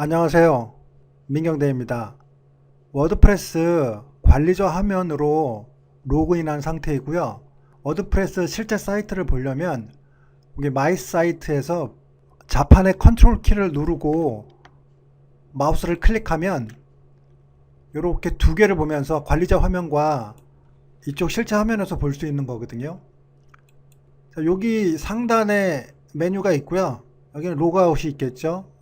안녕하세요. 민경대입니다. 워드프레스 관리자 화면으로 로그인한 상태이고요. 워드프레스 실제 사이트를 보려면 여기 마이 사이트에서 자판의 컨트롤 키를 누르고 마우스를 클릭하면 이렇게 두 개를 보면서 관리자 화면과 이쪽 실제 화면에서 볼 수 있는 거거든요. 자, 여기 상단에 메뉴가 있고요. 여기는 로그아웃이 있겠죠.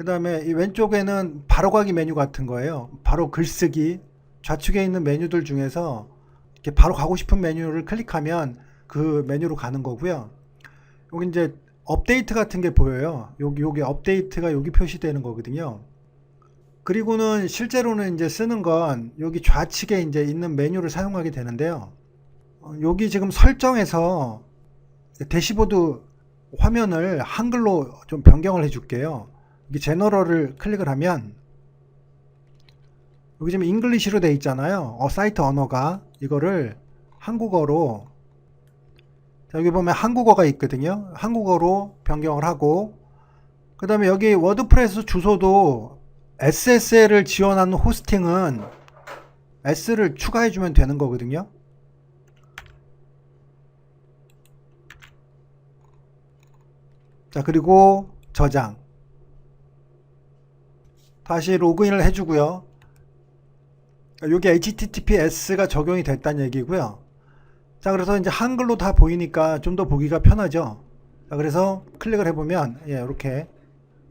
그 다음에 이 왼쪽에는 바로가기 메뉴 같은 거예요. 바로 글쓰기. 좌측에 있는 메뉴들 중에서 이렇게 바로 가고 싶은 메뉴를 클릭하면 그 메뉴로 가는 거고요. 여기 이제 업데이트 같은 게 보여요. 여기, 여기 업데이트가 여기 표시되는 거거든요. 그리고는 실제로는 이제 쓰는 건 여기 좌측에 이제 있는 메뉴를 사용하게 되는데요. 어, 여기 지금 설정에서 대시보드 화면을 한글로 좀 변경을 해 줄게요. 여기 제너럴을 클릭을 하면 여기 지금 잉글리시로 돼 있잖아요. 어, 사이트 언어가 이거를 한국어로 자, 여기 보면 한국어가 있거든요. 한국어로 변경을 하고 그 다음에 여기 워드프레스 주소도 SSL을 지원하는 호스팅은 S를 추가해 주면 되는 거거든요. 자, 그리고 저장. 다시 로그인을 해주고요. 여기 HTTPS가 적용이 됐다는 얘기고요. 자, 그래서 이제 한글로 다 보이니까 좀 더 보기가 편하죠. 자, 그래서 클릭을 해보면, 예, 이렇게.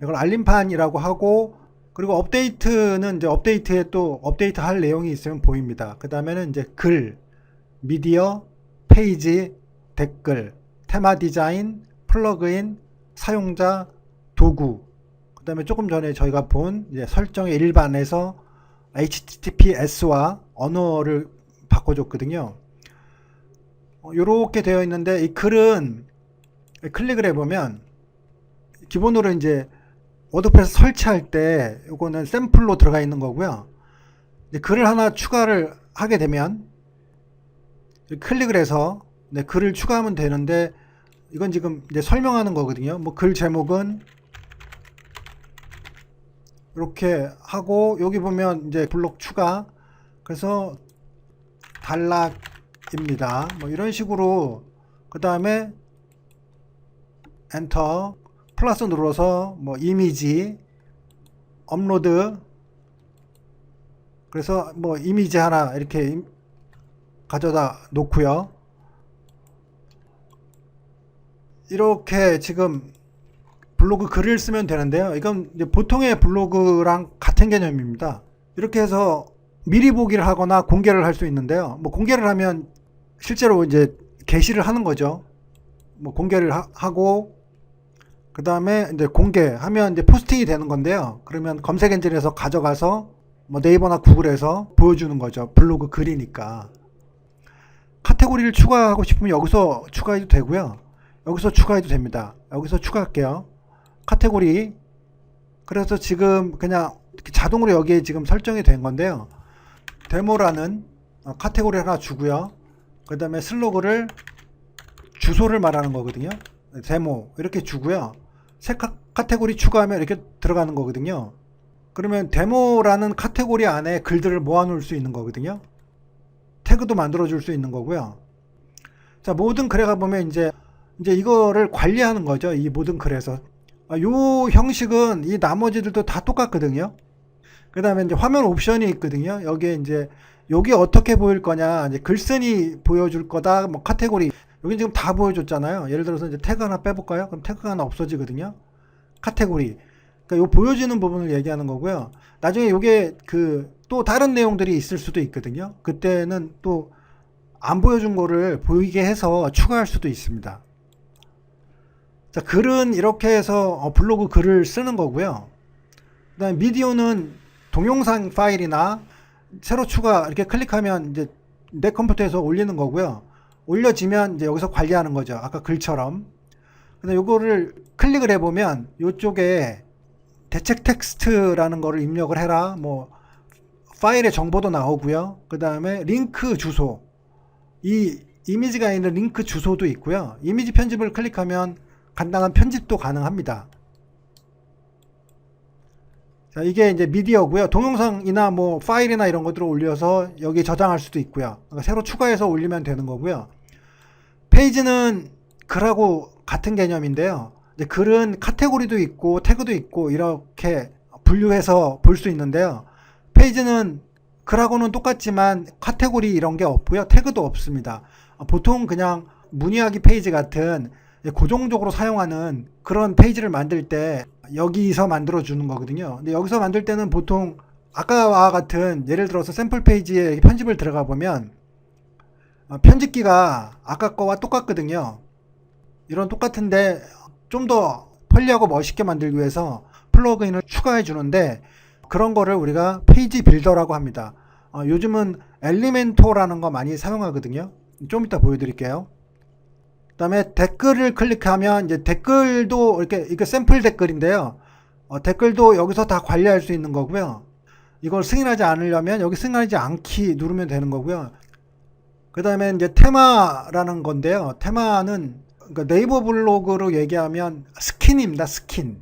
이걸 알림판이라고 하고, 그리고 업데이트는 이제 업데이트에 또 업데이트 할 내용이 있으면 보입니다. 그 다음에는 이제 글, 미디어, 페이지, 댓글, 테마 디자인, 플러그인, 사용자, 도구, 그 다음에 조금 전에 저희가 본 설정의 일반에서 HTTPS와 언어를 바꿔줬거든요. 이렇게 되어 있는데 이 글은 클릭을 해보면 기본으로 이제 워드프레스 설치할 때 이거는 샘플로 들어가 있는 거고요. 글을 하나 추가를 하게 되면 클릭을 해서 네, 글을 추가하면 되는데 이건 지금 이제 설명하는 거거든요. 뭐 글 제목은 이렇게 하고 여기 보면 이제 블록 추가 그래서 단락입니다. 뭐 이런 식으로 그 다음에 엔터 플러스 눌러서 뭐 이미지 업로드 그래서 뭐 이미지 하나 이렇게 임- 가져다 놓고요. 이렇게 지금 블로그 글을 쓰면 되는데요. 이건 보통의 블로그랑 같은 개념입니다. 이렇게 해서 미리 보기를 하거나 공개를 할 수 있는데요. 뭐 공개를 하면 실제로 이제 게시를 하는 거죠. 뭐 공개를 하, 고그 다음에 이제 공개하면 이제 포스팅이 되는 건데요. 그러면 검색 엔진에서 가져가서 뭐 네이버나 구글에서 보여주는 거죠. 블로그 글이니까. 카테고리를 추가하고 싶으면 여기서 추가해도 되고요. 여기서 추가해도 됩니다. 여기서 추가할게요. 카테고리. 그래서 지금 그냥 자동으로 여기에 지금 설정이 된 건데요. 데모라는 어, 카테고리 하나 주고요. 그 다음에 슬로그를 주소를 말하는 거거든요. 데모 이렇게 주고요. 새 카, 카테고리 추가하면 이렇게 들어가는 거거든요. 그러면 데모라는 카테고리 안에 글들을 모아놓을 수 있는 거거든요. 태그도 만들어 줄 수 있는 거고요. 자, 모든 글에 가보면 이제, 이제 이거를 관리하는 거죠. 이 모든 글에서. 아, 요 형식은 이 나머지들도 다 똑같거든요. 그 다음에 이제 화면 옵션이 있거든요. 여기에 이제, 여기 어떻게 보일 거냐. 이제 글쓴이 보여줄 거다. 뭐 카테고리. 여기 지금 다 보여줬잖아요. 예를 들어서 이제 태그 하나 빼볼까요? 그럼 태그가 하나 없어지거든요. 카테고리. 그러니까 요 보여지는 부분을 얘기하는 거고요. 나중에 요게 그 또 다른 내용들이 있을 수도 있거든요. 그때는 또 안 보여준 거를 보이게 해서 추가할 수도 있습니다. 자, 글은 이렇게 해서 어, 블로그 글을 쓰는 거고요. 그다음에 미디어는 동영상 파일이나 새로 추가 이렇게 클릭하면 이제 내 컴퓨터에서 올리는 거고요. 올려지면 이제 여기서 관리하는 거죠. 아까 글처럼. 근데 요거를 클릭을 해보면 요쪽에 대책 텍스트라는 거를 입력을 해라. 뭐 파일의 정보도 나오고요. 그 다음에 링크 주소. 이 이미지가 있는 링크 주소도 있고요. 이미지 편집을 클릭하면 간단한 편집도 가능합니다. 자, 이게 이제 미디어고요. 동영상이나 뭐 파일이나 이런 것들을 올려서 여기 저장할 수도 있고요. 그러니까 새로 추가해서 올리면 되는 거고요. 페이지는 글하고 같은 개념인데요. 글은 카테고리도 있고 태그도 있고 이렇게 분류해서 볼 수 있는데요. 페이지는 글하고는 똑같지만 카테고리 이런 게 없고요. 태그도 없습니다. 어, 보통 그냥 문의하기 페이지 같은 고정적으로 사용하는 그런 페이지를 만들 때 여기서 만들어 주는 거거든요. 근데 여기서 만들 때는 보통 아까와 같은 예를 들어서 샘플 페이지에 편집을 들어가 보면 어, 편집기가 아까 거와 똑같거든요. 이런 똑같은데 좀 더 편리하고 멋있게 만들기 위해서 플러그인을 추가해 주는데 그런 거를 우리가 페이지 빌더라고 합니다. 어, 요즘은 엘리멘토라는 거 많이 사용하거든요. 좀 이따 보여드릴게요. 그다음에 댓글을 클릭하면 이제 댓글도 이렇게 이거 샘플 댓글인데요. 어, 댓글도 여기서 다 관리할 수 있는 거고요. 이걸 승인하지 않으려면 여기 승인하지 않기 누르면 되는 거고요. 그 다음에 이제 테마라는 건데요. 테마는 그러니까 네이버 블로그로 얘기하면 스킨입니다. 스킨.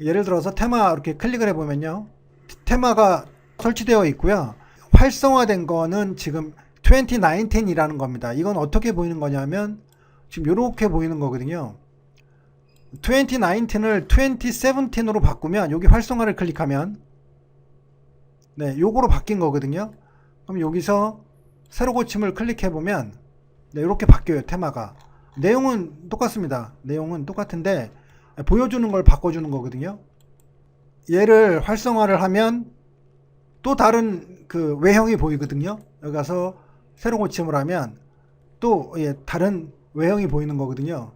예를 들어서 테마 이렇게 클릭을 해보면요. 테마가 설치되어 있고요. 활성화된 거는 지금 2019이라는 겁니다. 이건 어떻게 보이는 거냐면 지금 이렇게 보이는 거거든요. 2019을 2017으로 바꾸면 여기 활성화를 클릭하면 네, 요거로 바뀐 거거든요. 그럼 여기서 새로 고침을 클릭해 보면 네, 이렇게 바뀌어요. 테마가. 내용은 똑같습니다. 내용은 똑같은데 보여주는 걸 바꿔주는 거거든요. 얘를 활성화를 하면 또 다른 그 외형이 보이거든요. 여기 가서 새로 고침을 하면 또 예, 다른 외형이 보이는 거거든요.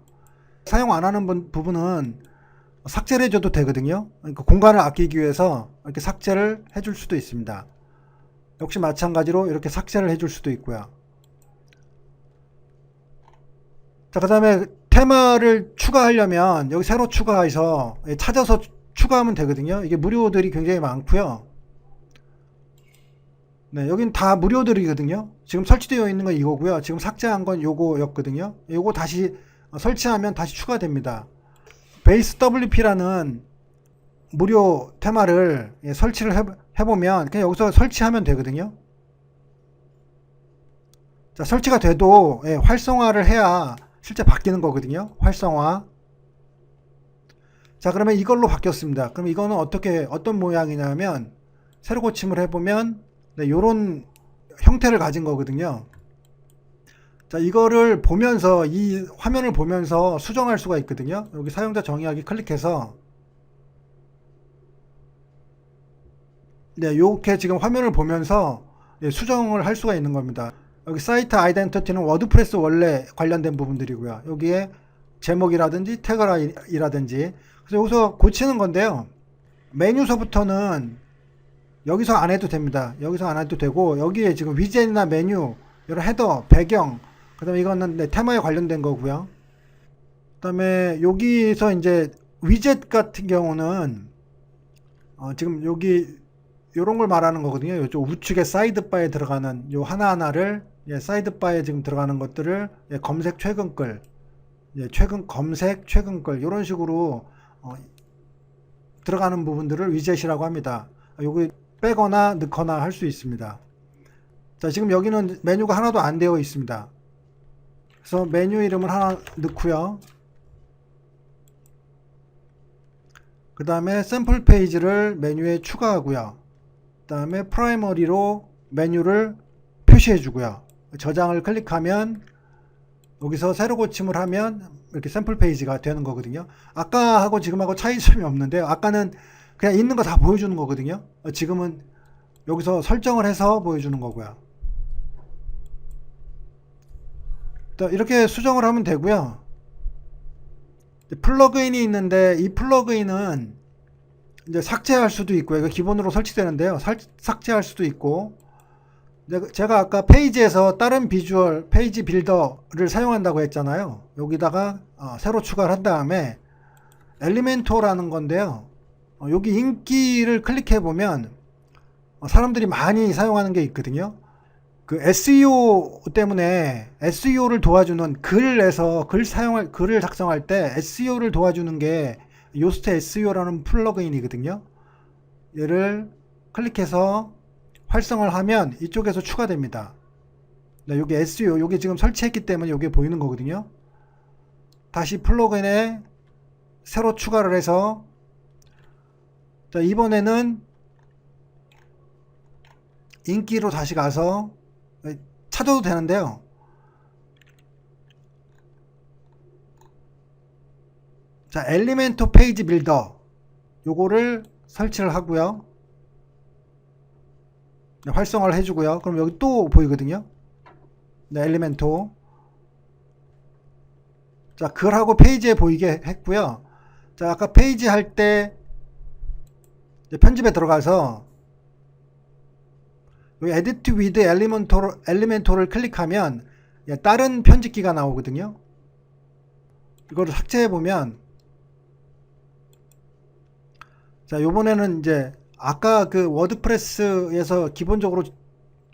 사용 안 하는 분- 부분은 삭제를 해줘도 되거든요. 그러니까 공간을 아끼기 위해서 이렇게 삭제를 해줄 수도 있습니다. 역시 마찬가지로 이렇게 삭제를 해줄 수도 있고요. 자, 그 다음에 테마를 추가하려면 여기 새로 추가해서 예, 찾아서 추가하면 되거든요. 이게 무료들이 굉장히 많고요. 네, 여긴 다 무료들이거든요. 지금 설치되어 있는 건 이거고요. 지금 삭제한 건 요거였거든요. 요거 다시 어, 설치하면 다시 추가됩니다. 베이스 WP라는 무료 테마를 예, 설치를 해, 해보면 그냥 여기서 설치하면 되거든요. 자, 설치가 돼도 예, 활성화를 해야 실제 바뀌는 거거든요. 활성화. 자, 그러면 이걸로 바뀌었습니다. 그럼 이거는 어떻게 어떤 모양이냐면 새로 고침을 해보면 네, 요런 형태를 가진 거거든요. 자, 이거를 보면서 이 화면을 보면서 수정할 수가 있거든요. 여기 사용자 정의하기 클릭해서 네, 요렇게 지금 화면을 보면서 예, 수정을 할 수가 있는 겁니다. 여기 사이트 아이덴티티는 워드프레스 원래 관련된 부분들이고요. 여기에 제목이라든지 태그라든지 그래서 여기서 고치는 건데요. 메뉴서부터는 여기서 안 해도 됩니다. 여기서 안 해도 되고 여기에 지금 위젯이나 메뉴, 이런 헤더, 배경, 그다음에 이거는 네, 테마에 관련된 거고요. 그다음에 여기서 이제 위젯 같은 경우는 어, 지금 여기 요런 걸 말하는 거거든요. 요쪽 우측에 사이드 바에 들어가는 요 하나하나를 예, 사이드 바에 지금 들어가는 것들을 예, 검색 최근 글, 예, 최근 검색 최근글 이런 식으로 어, 들어가는 부분들을 위젯이라고 합니다. 여기 빼거나 넣거나 할 수 있습니다. 자, 지금 여기는 메뉴가 하나도 안 되어 있습니다. 그래서 메뉴 이름을 하나 넣고요. 그 다음에 샘플 페이지를 메뉴에 추가하고요. 그 다음에 프라이머리로 메뉴를 표시해 주고요. 저장을 클릭하면 여기서 새로 고침을 하면 이렇게 샘플 페이지가 되는 거거든요. 아까하고 지금하고 차이점이 없는데요. 아까는 그냥 있는 거 다 보여주는 거거든요. 지금은 여기서 설정을 해서 보여주는 거고요. 또 이렇게 수정을 하면 되고요. 플러그인이 있는데 이 플러그인은 이제 삭제할 수도 있고요. 이거 기본으로 설치되는데요. 살- 삭제할 수도 있고 내가- 제가 아까 페이지에서 다른 비주얼 페이지 빌더를 사용한다고 했잖아요. 여기다가 어, 새로 추가를 한 다음에 엘리멘토라는 건데요. 어, 여기 인기를 클릭해 보면 어, 사람들이 많이 사용하는 게 있거든요. 그 SEO 때문에 SEO를 도와주는 글에서 글 사용할 글을 작성할 때 SEO를 도와주는 게 요스트 SEO라는 플러그인이거든요. 얘를 클릭해서 활성화를 하면 이쪽에서 추가됩니다. 네, 여기 SEO, 여기 지금 설치했기 때문에 여기 보이는 거거든요. 다시 플러그인에 새로 추가를 해서 자, 이번에는 인기로 다시 가서 찾아도 되는데요. 자, 엘리멘토 페이지 빌더 요거를 설치를 하고요. 네, 활성화를 해주고요. 그럼 여기 또 보이거든요. 네, 엘리멘토. 자, 글하고 페이지에 보이게 했고요. 자, 아까 페이지 할 때 편집에 들어가서 여기 에디트 위드 엘리멘토 엘리멘토를 클릭하면 예, 다른 편집기가 나오거든요. 이거를 삭제해 보면 자, 요번에는 이제 아까 그 워드프레스에서 기본적으로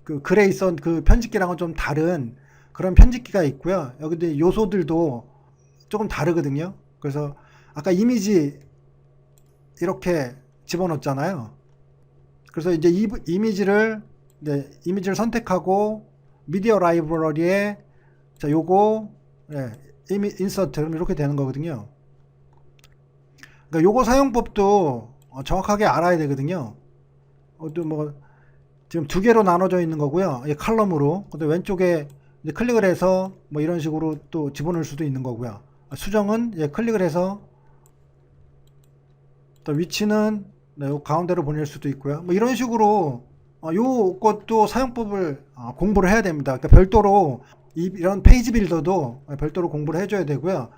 그 글에 있던 그 편집기랑은 좀 다른 그런 편집기가 있고요. 여기도 요소들도 조금 다르거든요. 그래서 아까 이미지 이렇게 집어넣었잖아요. 그래서 이제 이 이미지를 네, 이미지를 선택하고 미디어 라이브러리에 자 요거 예, 이미 인서트 이렇게 되는 거거든요. 그러니까 요거 사용법도 어, 정확하게 알아야 되거든요. 어, 또뭐 지금 두 개로 나눠져 있는 거고요. 이 칼럼으로. 근데 왼쪽에 클릭을 해서 뭐 이런 식으로 또 집어넣을 수도 있는 거고요. 수정은 예, 클릭을 해서 또 위치는 네, 요 가운데로 보낼 수도 있고요. 뭐 이런 식으로 어, 요 것도 사용법을 어, 공부를 해야 됩니다. 그러니까 별도로 이, 이런 페이지 빌더도 별도로 공부를 해줘야 되고요.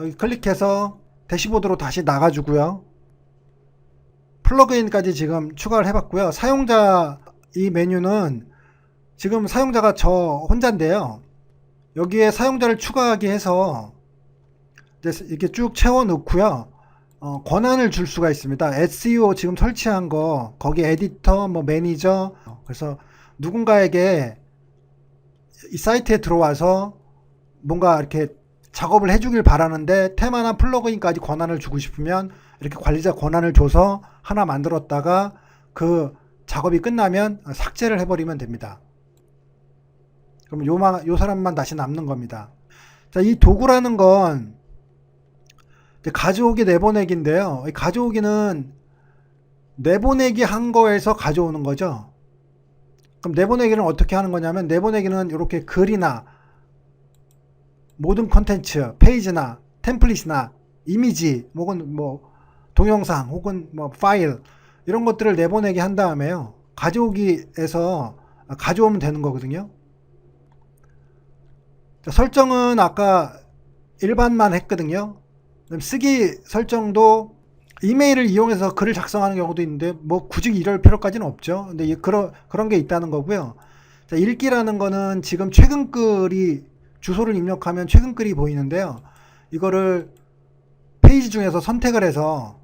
여기 클릭해서 대시보드로 다시 나가주고요. 플러그인까지 지금 추가를 해봤고요. 사용자 이 메뉴는 지금 사용자가 저 혼자인데요. 여기에 사용자를 추가하기 해서 이렇게 쭉 채워 넣고요. 어, 권한을 줄 수가 있습니다. SEO 지금 설치한 거, 거기 에디터, 뭐 매니저, 그래서 누군가에게 이 사이트에 들어와서 뭔가 이렇게 작업을 해주길 바라는데 테마나 플러그인까지 권한을 주고 싶으면 이렇게 관리자 권한을 줘서 하나 만들었다가 그 작업이 끝나면 삭제를 해버리면 됩니다. 그럼 요만, 요 사람만 다시 남는 겁니다. 자, 이 도구라는 건 가져오기 내보내기인데요. 이 가져오기는 내보내기 한 거에서 가져오는 거죠. 그럼 내보내기는 어떻게 하는 거냐면 내보내기는 이렇게 글이나 모든 컨텐츠, 페이지나 템플릿이나 이미지 혹은 뭐 동영상 혹은 뭐 파일 이런 것들을 내보내게 한 다음에요. 가져오기에서 가져오면 되는 거거든요. 자, 설정은 아까 일반만 했거든요. 쓰기 설정도 이메일을 이용해서 글을 작성하는 경우도 있는데 뭐 굳이 이럴 필요까지는 없죠. 근데 이- 그런 그런 게 있다는 거고요. 자, 읽기라는 거는 지금 최근 글이 주소를 입력하면 최근 글이 보이는데요. 이거를 페이지 중에서 선택을 해서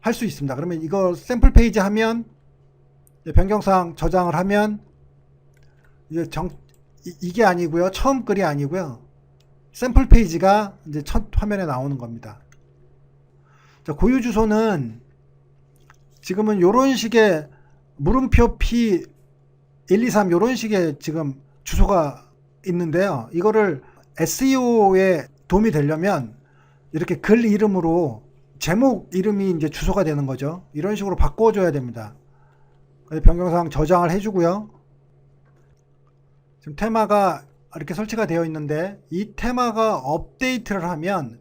할 수 있습니다. 그러면 이거 샘플 페이지 하면 변경사항 저장을 하면 이게 정 이- 이게 아니고요. 처음 글이 아니고요. 샘플 페이지가 이제 첫 화면에 나오는 겁니다. 자, 고유 주소는 지금은 요런 식의 물음표 P 1, 2, 3 요런 식의 지금 주소가 있는데요. 이거를 SEO에 도움이 되려면 이렇게 글 이름으로 제목 이름이 이제 주소가 되는 거죠. 이런 식으로 바꿔줘야 됩니다. 변경사항 저장을 해주고요. 지금 테마가 이렇게 설치가 되어 있는데 이 테마가 업데이트를 하면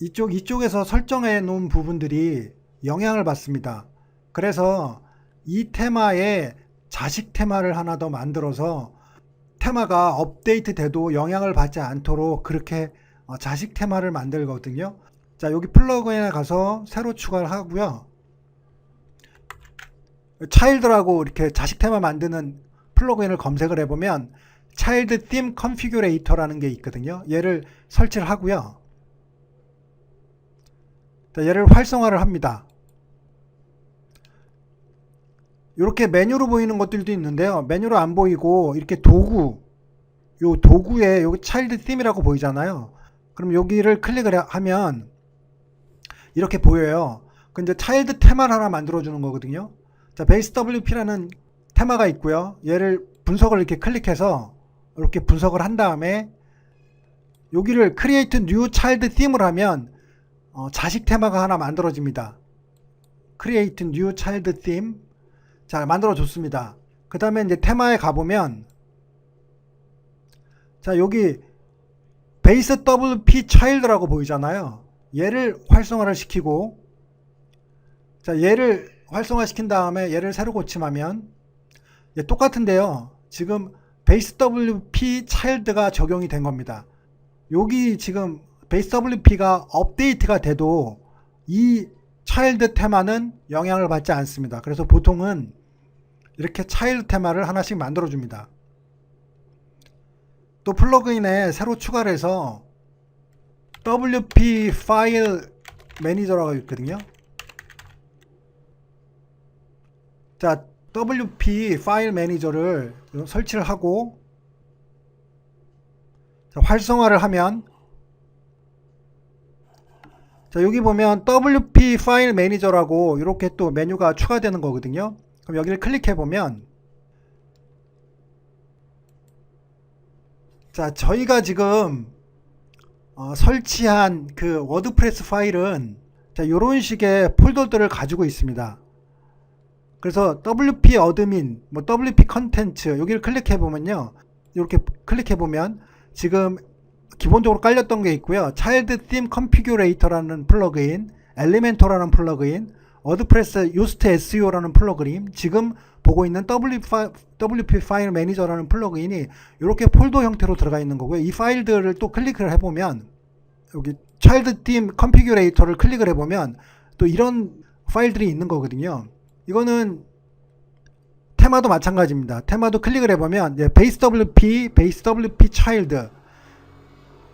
이쪽 이쪽에서 설정해 놓은 부분들이 영향을 받습니다. 그래서 이 테마에 자식 테마를 하나 더 만들어서 테마가 업데이트 돼도 영향을 받지 않도록 그렇게 어, 자식 테마를 만들거든요. 자, 여기 플러그인에 가서 새로 추가를 하고요. 차일드라고 이렇게 자식 테마 만드는 플러그인을 검색을 해보면 차일드 팀 컨피규레이터라는 게 있거든요. 얘를 설치를 하고요. 자, 얘를 활성화를 합니다. 이렇게 메뉴로 보이는 것들도 있는데요. 메뉴로 안 보이고 이렇게 도구, 요 도구에 여기 차일드 팀이라고 보이잖아요. 그럼 여기를 클릭을 하면 이렇게 보여요. 그 이제 차일드 테마를 하나 만들어 주는 거거든요. 자, 베이스 WP라는 테마가 있고요. 얘를 분석을 이렇게 클릭해서 이렇게 분석을 한 다음에 여기를 create new child theme을 하면 어, 자식 테마가 하나 만들어집니다. create new child theme. 자, 만들어 줬습니다. 그 다음에 이제 테마에 가보면 자, 여기 베이스 WP child라고 보이잖아요. 얘를 활성화를 시키고 자, 얘를 활성화 시킨 다음에 얘를 새로 고침하면 얘 똑같은데요. 지금 베이스 WP child가 적용이 된 겁니다. 여기 지금 베이스 WP가 업데이트가 돼도 이 차일드 테마는 영향을 받지 않습니다. 그래서 보통은 이렇게 차일드 테마를 하나씩 만들어 줍니다. 또 플러그인에 새로 추가를 해서 WP 파일 매니저라고 있거든요. 자, WP 파일 매니저를 설치를 하고 자, 활성화를 하면 자, 여기 보면 WP 파일 매니저라고 이렇게 또 메뉴가 추가되는 거거든요. 그럼 여기를 클릭해 보면 자, 저희가 지금 어, 설치한 그 워드프레스 파일은 자, 이런 식의 폴더들을 가지고 있습니다. 그래서 WP 어드민, 뭐 WP 컨텐츠 여기를 클릭해 보면요. 이렇게 클릭해 보면 지금 기본적으로 깔렸던 게 있고요. 차일드 팀 컨피규레이터라는 플러그인, 엘리멘토라는 플러그인, 워드프레스 유스트 SEO라는 플러그인, 지금 보고 있는 WP 파일 매니저라는 플러그인이 이렇게 폴더 형태로 들어가 있는 거고요. 이 파일들을 또 클릭을 해보면 여기 차일드 팀 컨피규레이터를 클릭을 해보면 또 이런 파일들이 있는 거거든요. 이거는 테마도 마찬가지입니다. 테마도 클릭을 해보면 이제 베이스 WP, 베이스 WP 차일드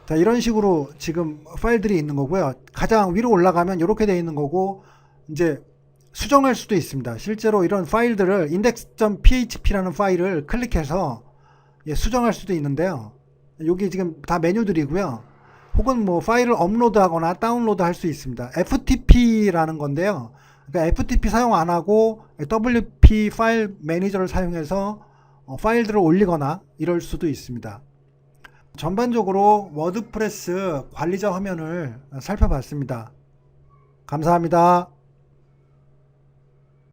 자 이런 식으로 지금 파일들이 있는 거고요. 가장 위로 올라가면 이렇게 되어 있는 거고 이제 수정할 수도 있습니다. 실제로 이런 파일들을 index.php라는 파일을 클릭해서 예, 수정할 수도 있는데요. 여기 지금 다 메뉴들이고요. 혹은 뭐 파일을 업로드하거나 다운로드 할 수 있습니다. FTP라는 건데요. 그러니까 FTP 사용 안 하고 WP 파일 매니저를 사용해서 어, 파일들을 올리거나 이럴 수도 있습니다. 전반적으로 워드프레스 관리자 화면을 살펴봤습니다. 감사합니다.